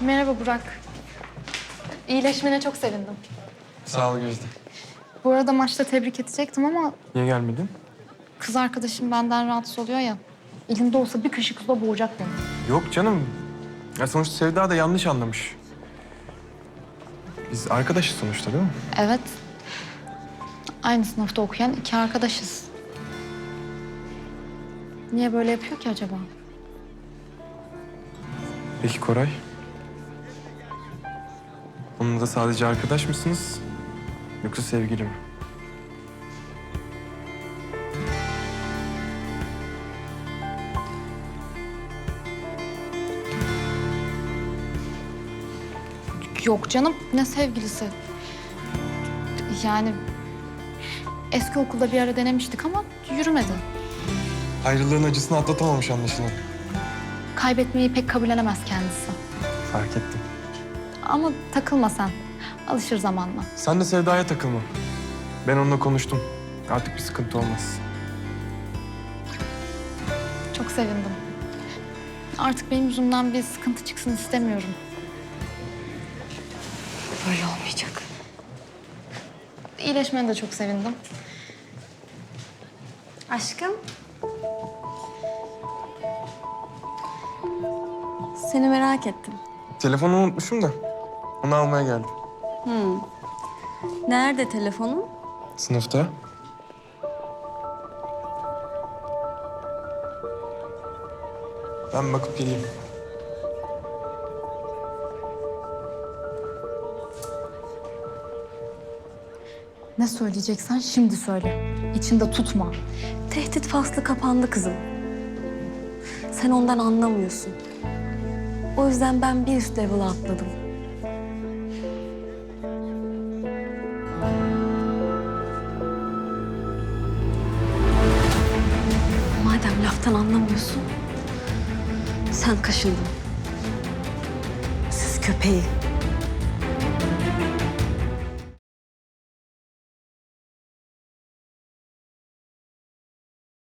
Merhaba Burak. İyileşmene çok sevindim. Sağ ol Gözde. Bu arada maçta tebrik edecektim ama Niye gelmedin? kız arkadaşım benden rahatsız oluyor ya. Elimde olsa bir kaşıkla boğacak beni. Yok canım. Ya sonuçta Sevda da yanlış anlamış. Biz arkadaşız sonuçta değil mi? Evet. Aynı sınıfta okuyan iki arkadaşız. Niye böyle yapıyor ki acaba? Peki Koray? Onunla sadece arkadaş mısınız? Yoksa sevgili mi? Yok canım ne sevgilisi. Yani eski okulda bir ara denemiştik ama yürümedi. Ayrılığın acısını atlatamamış anlaşılan. Kaybetmeyi pek kabullenemez kendisi. Fark ettim. Ama takılma sen. Alışır zamanla. Sen de Sevda'ya takılma. Ben onunla konuştum. Artık bir sıkıntı olmaz. Çok sevindim. Artık benim yüzümden bir sıkıntı çıksın istemiyorum. Böyle olmayacak. İyileşmene de çok sevindim. Aşkım. Seni merak ettim. Telefonu unutmuşum da. Onu almaya geldim. Nerede telefonun? Sınıfta. Ben bakıp geleyim. Ne söyleyeceksen şimdi söyle. İçinde tutma. Tehdit faslı kapandı kızım. Sen ondan anlamıyorsun. O yüzden ben bir üst level'a atladım. Laftan anlamıyorsun, sen kaşındın. Siz köpeği.